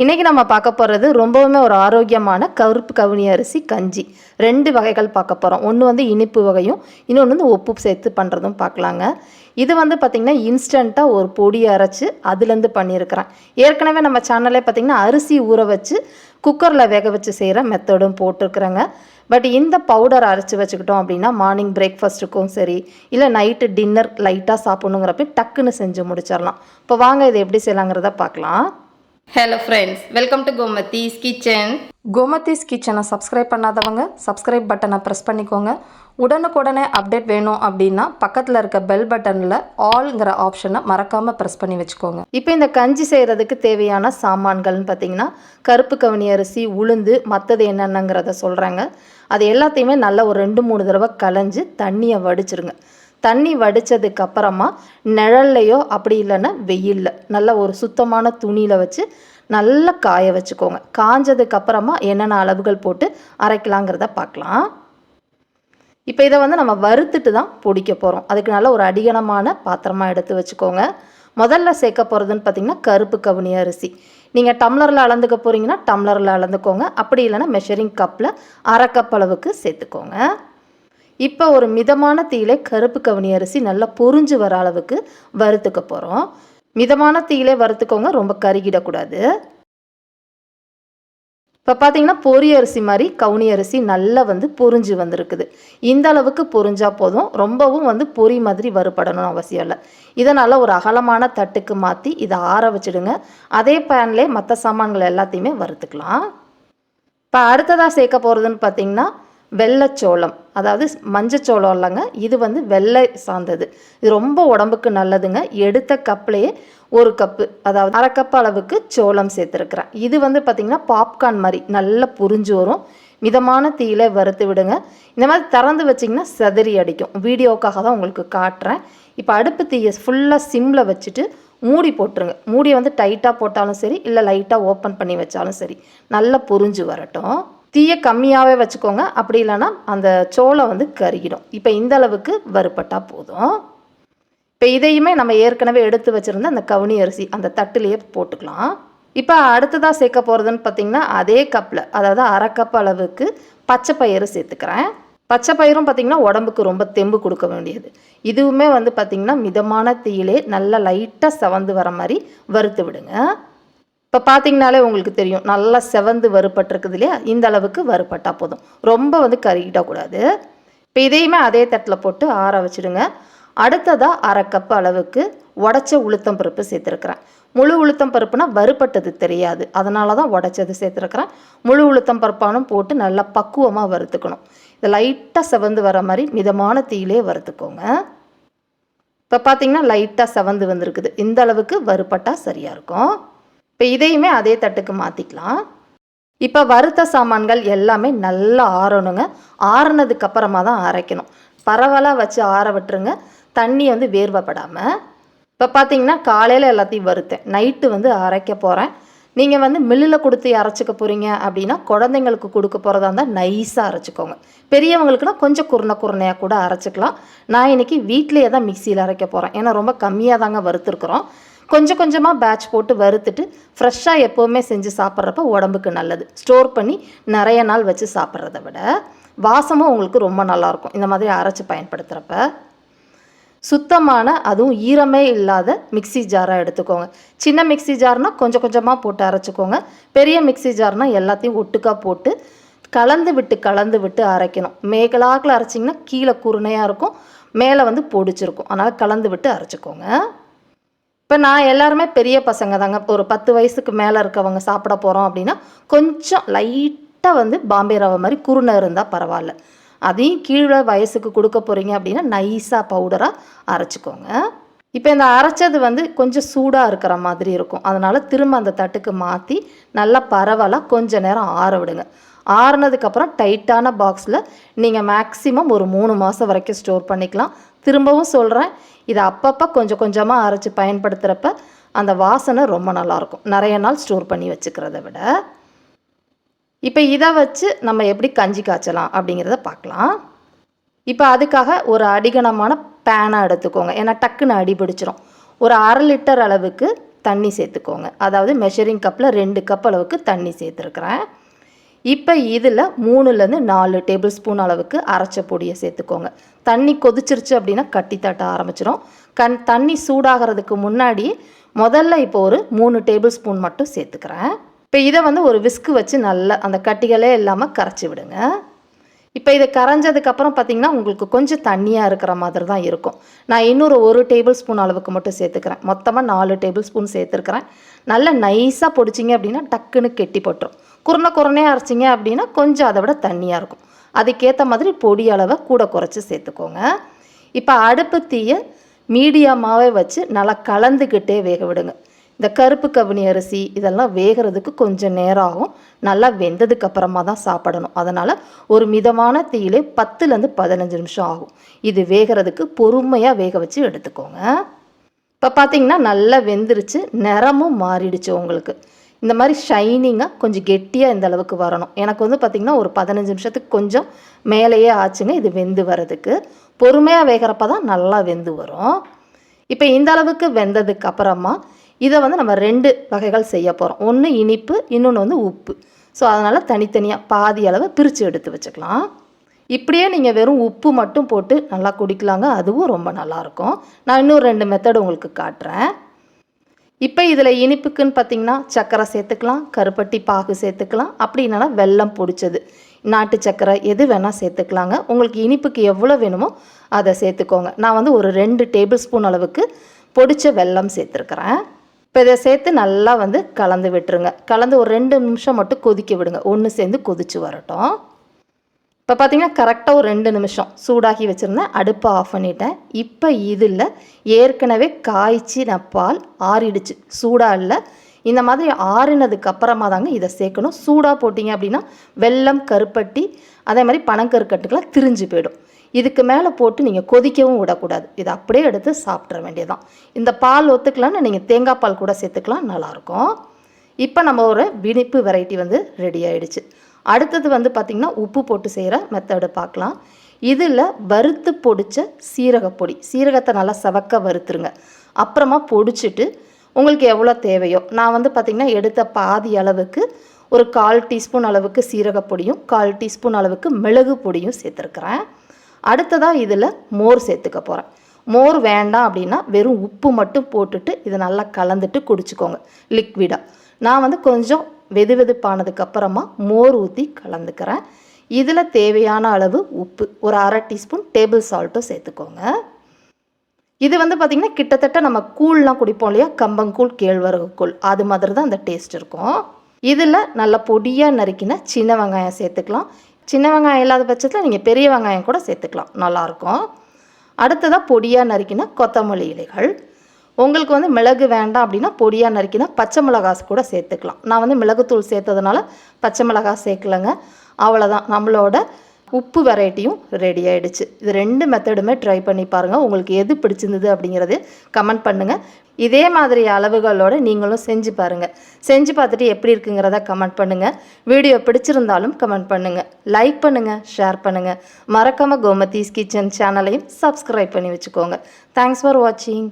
இன்றைக்கி நம்ம பார்க்க போகிறது ரொம்பவுமே ஒரு ஆரோக்கியமான கருப்பு கவுனி அரிசி கஞ்சி. ரெண்டு வகைகள் பார்க்க போகிறோம் ஒன்று வந்து இனிப்பு வகையும் இன்னொன்று வந்து உப்பு சேர்த்து பண்ணுறதும் பார்க்கலாங்க. இது வந்து பார்த்திங்கன்னா இன்ஸ்டண்ட்டாக ஒரு பொடி அரைச்சி அதுலேருந்து பண்ணியிருக்கிறேன். ஏற்கனவே நம்ம சேனல்லே பார்த்திங்கன்னா அரிசி ஊற வச்சு குக்கரில் வேக வச்சு செய்கிற மெத்தடும் போட்டிருக்கிறேங்க. பட் இந்த பவுடர் அரைச்சி வச்சுக்கிட்டோம் அப்படின்னா மார்னிங் பிரேக்ஃபாஸ்ட்டுக்கும் சரி இல்லை நைட்டு டின்னர் லைட்டாக சாப்பிட்ணுங்கிறப்ப டக்குன்னு செஞ்சு முடிச்சிடலாம் இப்போ வாங்க இதை எப்படி செய்யலாங்கிறத பார்க்கலாம். Hello friends welcome to Gomathi's kitchen Gomathi's கிச்சனை சப்ஸ்கிரைப் பண்ணாதவங்க சப்ஸ்கிரைப் பட்டனை ப்ரெஸ் பண்ணிக்கோங்க. உடனுக்குடனே அப்டேட் வேணும் அப்படின்னா பக்கத்தில் இருக்க பெல் பட்டனில் ஆல்ங்கிற ஆப்ஷனை மறக்காமல் ப்ரெஸ் பண்ணி வச்சுக்கோங்க. இப்போ இந்த கஞ்சி செய்கிறதுக்கு தேவையான சாமான்கள்னு பார்த்தீங்கன்னா கருப்பு கவுனி அரிசி உளுந்து மற்றது என்னென்னங்கிறத சொல்கிறாங்க அது எல்லாத்தையுமே நல்லா ஒரு ரெண்டு மூணு தடவை களைஞ்சு தண்ணியை வடிச்சிருங்க. தண்ணி வடித்ததுக்கு அப்புறமா நிழல்லையோ அப்படி இல்லைன்னா வெயிலில். நல்ல ஒரு சுத்தமான துணியில் வச்சு நல்லா காய வச்சுக்கோங்க. காஞ்சதுக்கு அப்புறமா என்னென்ன அளவுகள் போட்டு அரைக்கலாங்கிறத பார்க்கலாம். இப்போ இதை வந்து நம்ம வறுத்துட்டு தான் பொடிக்க போகிறோம் அதுக்கு நல்ல ஒரு அடிகனமான பாத்திரமா எடுத்து வச்சுக்கோங்க. முதல்ல சேர்க்க போகிறதுன்னு பார்த்தீங்கன்னா கருப்பு கவுனி அரிசி. நீங்கள் டம்ளரில் அளந்துக்க போகிறீங்கன்னா டம்ளரில் அளந்துக்கோங்க. அப்படி இல்லைன்னா மெஷரிங் கப்பில் அரை கப் அளவுக்கு சேர்த்துக்கோங்க. இப்போ ஒரு மிதமான தீயில கருப்பு கவுனி அரிசி நல்லா பொறிஞ்சு வர அளவுக்கு வறுத்துக்க போகிறோம் மிதமான தீயிலே வறுத்துக்கோங்க ரொம்ப கருகிடக்கூடாது. இப்போ பார்த்தீங்கன்னா பொரி அரிசி மாதிரி கவுனி அரிசி நல்லா வந்து பொறிஞ்சு வந்திருக்குது. இந்த அளவுக்கு பொரிஞ்சா போதும். ரொம்பவும் வந்து பொரி மாதிரி வறுபடணும்னு அவசியம் இல்லை. இதனால் ஒரு அகலமான தட்டுக்கு மாற்றி இதை ஆற வச்சுடுங்க. அதே பேன்லேயே மற்ற சாமான்கள் எல்லாத்தையுமே வறுத்துக்கலாம். இப்போ அடுத்ததாக சேர்க்க போகிறதுன்னு பார்த்தீங்கன்னா வெள்ளைச்சோளம். அதாவது மஞ்சச்சோளம் இல்லைங்க. இது வந்து வெள்ளை சார்ந்தது. இது ரொம்ப உடம்புக்கு நல்லதுங்க. எடுத்த கப்லேயே ஒரு கப்பு அதாவது அரை கப் அளவுக்கு சோளம் சேர்த்துருக்குறேன். இது வந்து பார்த்திங்கன்னா பாப்கார்ன் மாதிரி நல்லா புரிஞ்சு வரும். மிதமான தீயில வறுத்து விடுங்க. இந்த மாதிரி திறந்து வச்சிங்கன்னா செதறி அடிக்கும். வீடியோக்காக தான் உங்களுக்கு காட்டுறேன். இப்போ அடுப்பு தீயை ஃபுல்லாக சிம்மில் வச்சுட்டு மூடி போட்டுருங்க. மூடியை வந்து டைட்டாக போட்டாலும் சரி இல்லை லைட்டாக ஓப்பன் பண்ணி வச்சாலும் சரி. நல்லா புரிஞ்சு வரட்டும். தீயை கம்மியாகவே வச்சுக்கோங்க. அப்படி இல்லைன்னா அந்த சோளம் வந்து கருகிடும். இப்போ இந்த அளவுக்கு வறுப்பட்டால் போதும். இப்போ இதையுமே நம்ம ஏற்கனவே எடுத்து வச்சுருந்த அந்த கவுனி அரிசி அந்த தட்டுலேயே போட்டுக்கலாம். இப்போ அடுத்ததாக சேர்க்க போகிறதுன்னு பார்த்தீங்கன்னா அதே கப்பில் அதாவது அரை கப் அளவுக்கு பச்சை பயிறு சேர்த்துக்கிறேன். பச்சை பயிரும் பார்த்திங்கன்னா உடம்புக்கு ரொம்ப தெம்பு கொடுக்க வேண்டியது. இதுவுமே வந்து பார்த்திங்கன்னா மிதமான தீயிலே நல்லா லைட்டாக சவந்து வர மாதிரி வறுத்து விடுங்க. இப்போ பார்த்தீங்கனாலே உங்களுக்கு தெரியும் நல்லா செவந்து வறுப்பட்டிருக்குது இல்லையா? இந்த அளவுக்கு வறுபட்டால் போதும். ரொம்ப வந்து கருகிடக்கூடாது இப்போ இதையுமே அதே தட்டில் போட்டு ஆற வச்சுடுங்க. அடுத்ததாக அரை கப் அளவுக்கு உடச்ச உளுத்தம் பருப்பு சேர்த்துருக்குறேன். முழு உளுத்தம் பருப்புனா வறுப்பட்டது தெரியாது. அதனால தான் உடச்சது சேர்த்துருக்குறேன். முழு உளுத்தம் பருப்பானும் போட்டு நல்லா பக்குவமாக வறுத்துக்கணும். இது லைட்டாக செவந்து வர மாதிரி மிதமான தீயிலே வறுத்துக்கோங்க. இப்போ பார்த்தீங்கன்னா லைட்டாக செவந்து வந்திருக்குது. இந்த அளவுக்கு வறுபட்டால் சரியாக இருக்கும். இப்போ இதையுமே அதே தட்டுக்கு மாற்றிக்கலாம் இப்போ வறுத்த சாமான்கள் எல்லாமே நல்லா ஆறணுங்க. ஆறுனதுக்கு அப்புறமா தான் அரைக்கணும். பரவலாக வச்சு ஆற விட்டுருங்க. தண்ணி வந்து வேர்வைப்படாமல் இப்போ பார்த்தீங்கன்னா காலையில் எல்லாத்தையும் வறுத்தேன். நைட்டு வந்து அரைக்க போகிறேன் நீங்கள் வந்து மில்லில் கொடுத்து அரைச்சிக்க போகிறீங்க அப்படின்னா குழந்தைங்களுக்கு கொடுக்க போகிறதா இருந்தால் நைஸாக அரைச்சிக்கோங்க. பெரியவங்களுக்குனா கொஞ்சம் குருணை குருணையாக கூட அரைச்சிக்கலாம். நான் இன்றைக்கி வீட்டிலேயே தான் மிக்சியில் அரைக்க போகிறேன் ஏன்னா ரொம்ப கம்மியாக தாங்க வறுத்துருக்குறோம். கொஞ்சம் கொஞ்சமாக பேட்ச் போட்டு வறுத்துட்டு ஃப்ரெஷ்ஷாக எப்போவுமே செஞ்சு சாப்பிட்றப்ப உடம்புக்கு நல்லது. ஸ்டோர் பண்ணி நிறைய நாள் வச்சு சாப்பிட்றத விட வாசமும் உங்களுக்கு ரொம்ப நல்லாயிருக்கும் இந்த மாதிரி அரைச்சி பயன்படுத்துகிறப்ப சுத்தமான அதுவும் ஈரமே இல்லாத மிக்ஸி ஜாராக எடுத்துக்கோங்க. சின்ன மிக்ஸி ஜார்னால் கொஞ்சம் கொஞ்சமாக போட்டு அரைச்சிக்கோங்க. பெரிய மிக்ஸி ஜார்னால் எல்லாத்தையும் ஒட்டுக்கா போட்டு கலந்து விட்டு கலந்து விட்டு அரைக்கணும். மேகலாக்கில் அரைச்சிங்கன்னா கீழே குருணையாக இருக்கும். மேலே வந்து பொடிச்சிருக்கும். அதனால் கலந்து விட்டு அரைச்சிக்கோங்க. இப்போ நான் எல்லாருமே பெரிய பசங்க தாங்க. ஒரு பத்து வயசுக்கு மேலே இருக்கவங்க சாப்பிட போகிறோம் அப்படின்னா கொஞ்சம் லைட்டாக வந்து பாம்பே ரவை மாதிரி குருணை இருந்தால் பரவாயில்ல. அதையும் கீழே வயசுக்கு கொடுக்க போகிறீங்க அப்படின்னா நைஸாக பவுடராக அரைச்சிக்கோங்க. இப்போ இந்த அரைச்சது வந்து கொஞ்சம் சூடாக இருக்கிற மாதிரி இருக்கும். அதனால் திரும்ப அந்த தட்டுக்கு மாற்றி நல்லா பரவலாக கொஞ்ச நேரம் ஆற விடுங்க. ஆறுனதுக்கப்புறம் டைட்டான பாக்ஸில் நீங்கள் மேக்ஸிமம் ஒரு மூணு மாதம் வரைக்கும் ஸ்டோர் பண்ணிக்கலாம். திரும்பவும் சொல்கிறேன் இதை அப்பப்போ கொஞ்சம் கொஞ்சமாக அரைச்சி பயன்படுத்துகிறப்ப அந்த வாசனை ரொம்ப நல்லாயிருக்கும் நிறைய நாள் ஸ்டோர் பண்ணி வச்சுக்கிறத விட. இப்போ இதை வச்சு நம்ம எப்படி கஞ்சி காய்ச்சலாம் அப்படிங்கிறத பார்க்கலாம். இப்போ அதுக்காக ஒரு அடிகனமான பேனை எடுத்துக்கோங்க. ஏன்னா டக்குன்னு அடி பிடிச்சிரும். ஒரு அரை லிட்டர் அளவுக்கு தண்ணி சேர்த்துக்கோங்க. அதாவது மெஷரிங் கப்பில் ரெண்டு கப் அளவுக்கு தண்ணி சேர்த்துருக்குறேன். இப்போ இதில் மூணுலேருந்து நாலு டேபிள் ஸ்பூன் அளவுக்கு அரைச்ச பொடியை சேர்த்துக்கோங்க. தண்ணி கொதிச்சிருச்சு அப்படின்னா கட்டி தட்ட ஆரம்பிச்சிடும் கண் தண்ணி சூடாகிறதுக்கு முன்னாடி முதல்ல இப்போ ஒரு மூணு டேபிள் ஸ்பூன் மட்டும் சேர்த்துக்கிறேன். இப்போ இதை வந்து ஒரு விஸ்கு வச்சு நல்லா அந்த கட்டிகளே இல்லாமல் கரைச்சி விடுங்க. இப்போ இது கரைஞ்சதுக்கப்புறம் பார்த்தீங்கன்னா உங்களுக்கு கொஞ்சம் தண்ணியாக இருக்கிற மாதிரி தான் இருக்கும். நான் இன்னொரு ஒரு டேபிள் ஸ்பூன் அளவுக்கு மட்டும் சேர்த்துக்கிறேன். மொத்தமாக நாலு டேபிள் ஸ்பூன் சேர்த்துருக்கிறேன். நல்லா நைஸாக பொடிச்சிங்க அப்படின்னா டக்குன்னு கெட்டி போட்டுரும். குறுன குறனே அரைச்சிங்க அப்படின்னா கொஞ்சம் அதை விட தண்ணியாக இருக்கும். அதுக்கேற்ற மாதிரி பொடி அளவை கூட குறைச்சி சேர்த்துக்கோங்க. இப்போ அடுப்பு தீயை மீடியமாகவே வச்சு நல்லா கலந்துக்கிட்டே வேக விடுங்க. இந்த கருப்பு கவுனி அரிசி இதெல்லாம் வேகிறதுக்கு கொஞ்சம் நேரம் ஆகும். நல்லா வெந்ததுக்கு அப்புறமா தான் சாப்பிடணும். அதனால் ஒரு மிதமான தீயிலே பத்துலேருந்து பதினஞ்சு நிமிஷம் ஆகும். இது வேகிறதுக்கு பொறுமையாக வேக வச்சு எடுத்துக்கோங்க. இப்போ பார்த்தீங்கன்னா நல்லா வெந்துருச்சு. நிறமும் மாறிடுச்சு உங்களுக்கு. இந்த மாதிரி ஷைனிங்காக கொஞ்சம் கெட்டியாக இந்த அளவுக்கு வரணும். எனக்கு வந்து பார்த்திங்கன்னா ஒரு பதினஞ்சு நிமிஷத்துக்கு கொஞ்சம் மேலேயே ஆச்சுங்க இது வெந்து வரதுக்கு பொறுமையாக வேகிறப்ப தான் நல்லா வெந்து வரும். இப்போ இந்த அளவுக்கு வெந்ததுக்கு அப்புறமா இதை வந்து நம்ம ரெண்டு வகைகள் செய்ய போகிறோம் ஒன்று இனிப்பு இன்னொன்று வந்து உப்பு. ஸோ அதனால் தனித்தனியாக பாதி அளவு பிரித்து எடுத்து வச்சுக்கலாம். இப்படியே நீங்கள் வெறும் உப்பு மட்டும் போட்டு நல்லா குடிக்கலாங்க அதுவும் ரொம்ப நல்லாயிருக்கும் நான் இன்னும் ரெண்டு மெத்தடு உங்களுக்கு காட்டுறேன். இப்போ இதில் இனிப்புக்குன்னு பார்த்தீங்கன்னா சர்க்கரை சேர்த்துக்கலாம் கருப்பட்டி பாகு சேர்த்துக்கலாம். அப்படி இல்லைன்னா வெல்லம் பிடிச்சது. நாட்டு சர்க்கரை எது வேணால் சேர்த்துக்கலாங்க. உங்களுக்கு இனிப்புக்கு எவ்வளோ வேணுமோ அதை சேர்த்துக்கோங்க. நான் வந்து ஒரு ரெண்டு டேபிள் ஸ்பூன் அளவுக்கு பொடிச்ச வெல்லம் சேர்த்துருக்குறேன். இப்போ இதை சேர்த்து நல்லா வந்து கலந்து விட்டுருங்க. கலந்து ஒரு ரெண்டு நிமிஷம் மட்டும் கொதிக்க விடுங்க. ஒன்று சேர்ந்து கொதிச்சு வரட்டும். இப்போ பார்த்தீங்கன்னா கரெக்டாக ஒரு ரெண்டு நிமிஷம் சூடாகி வச்சுருந்தேன். அடுப்பை ஆஃப் பண்ணிட்டேன். இப்போ இதில் ஏற்கனவே காய்ச்சி நான் பால் ஆறிடுச்சு. சூடாக இல்லை. இந்த மாதிரி ஆறினதுக்கு அப்புறமா தாங்க இதை சேர்க்கணும். சூடாக போட்டிங்க அப்படின்னா வெல்லம் கருப்பட்டி அதே மாதிரி பனங்கருக்கட்டுக்கெல்லாம் திரிஞ்சு போயிடும். இதுக்கு மேலே போட்டு நீங்கள் கொதிக்கவும் விடக்கூடாது. இதை அப்படியே எடுத்து சாப்பிட்ற வேண்டியதான் இந்த பால் ஒத்துக்கலான்னு நீங்கள் தேங்காய் பால் கூட சேர்த்துக்கலாம். நல்லாயிருக்கும் இப்போ நம்ம ஒரு வினிப்பு வெரைட்டி வந்து ரெடி ஆகிடுச்சு அடுத்தது வந்து பார்த்திங்கன்னா உப்பு போட்டு செய்கிற மெத்தடு பார்க்கலாம். இதில் வறுத்து பொடித்த சீரகப்பொடி சீரகத்தை நல்லா செவக்க வறுத்துருங்க. அப்புறமா பொடிச்சிட்டு உங்களுக்கு எவ்வளோ தேவையோ நான் வந்து பார்த்திங்கன்னா எடுத்த பாதி அளவுக்கு ஒரு கால் டீஸ்பூன் அளவுக்கு சீரகப்பொடியும் கால் டீஸ்பூன் அளவுக்கு மிளகு பொடியும் சேர்த்துருக்குறேன். அடுத்ததாக இதில் மோர் சேர்த்துக்க போகிறேன் மோர் வேண்டாம் அப்படின்னா வெறும் உப்பு மட்டும் போட்டுட்டு இதை நல்லா கலந்துட்டு குடிச்சுக்கோங்க. லிக்விடாக நான் வந்து கொஞ்சம் வெது வெதுப்பானதுக்கப்புறமா மோர் ஊற்றி கலந்துக்கிறேன். இதில் தேவையான அளவு உப்பு ஒரு அரை டீஸ்பூன் டேபிள் சால்ட்டும் சேர்த்துக்கோங்க. இது வந்து பார்த்திங்கன்னா கிட்டத்தட்ட நம்ம கூழ்லாம் குடிப்போம் இல்லையா? கம்பங்கூழ் கேழ்வரகு கூழ் அது மாதிரி தான் அந்த டேஸ்ட் இருக்கும். இதில் நல்ல பொடியாக நறுக்கின சின்ன வெங்காயம் சேர்த்துக்கலாம். சின்ன வெங்காயம் இல்லாத பட்சத்தில் நீங்கள் பெரிய வெங்காயம் கூட சேர்த்துக்கலாம். நல்லாயிருக்கும் அடுத்ததாக பொடியாக நறுக்கின கொத்தமல்லி இலைகள். உங்களுக்கு வந்து மிளகு வேண்டாம் அப்படின்னா பொடியாக நறுக்கினா பச்சை மிளகாஸ் கூட சேர்த்துக்கலாம். நான் வந்து மிளகுத்தூள் சேர்த்ததுனால பச்சை மிளகாய் சேர்க்கலைங்க. அவ்வளோதான் நம்மளோட உப்பு வெரைட்டியும் ரெடி ஆகிடுச்சு இது ரெண்டு மெத்தடுமே ட்ரை பண்ணி பாருங்கள் உங்களுக்கு எது பிடிச்சிருந்தது அப்படிங்கிறது கமெண்ட் பண்ணுங்கள் இதே மாதிரி அளவுகளோடு நீங்களும் செஞ்சு பாருங்கள் செஞ்சு பார்த்துட்டு எப்படி இருக்குங்கிறத கமெண்ட் பண்ணுங்கள் வீடியோ பிடிச்சிருந்தாலும் கமெண்ட் பண்ணுங்கள் லைக் பண்ணுங்கள் ஷேர் பண்ணுங்கள் மறக்காமல் கோமதீஸ் கிச்சன் சேனலையும் சப்ஸ்கிரைப் பண்ணி வச்சுக்கோங்க. தேங்க்ஸ் ஃபார் வாட்சிங்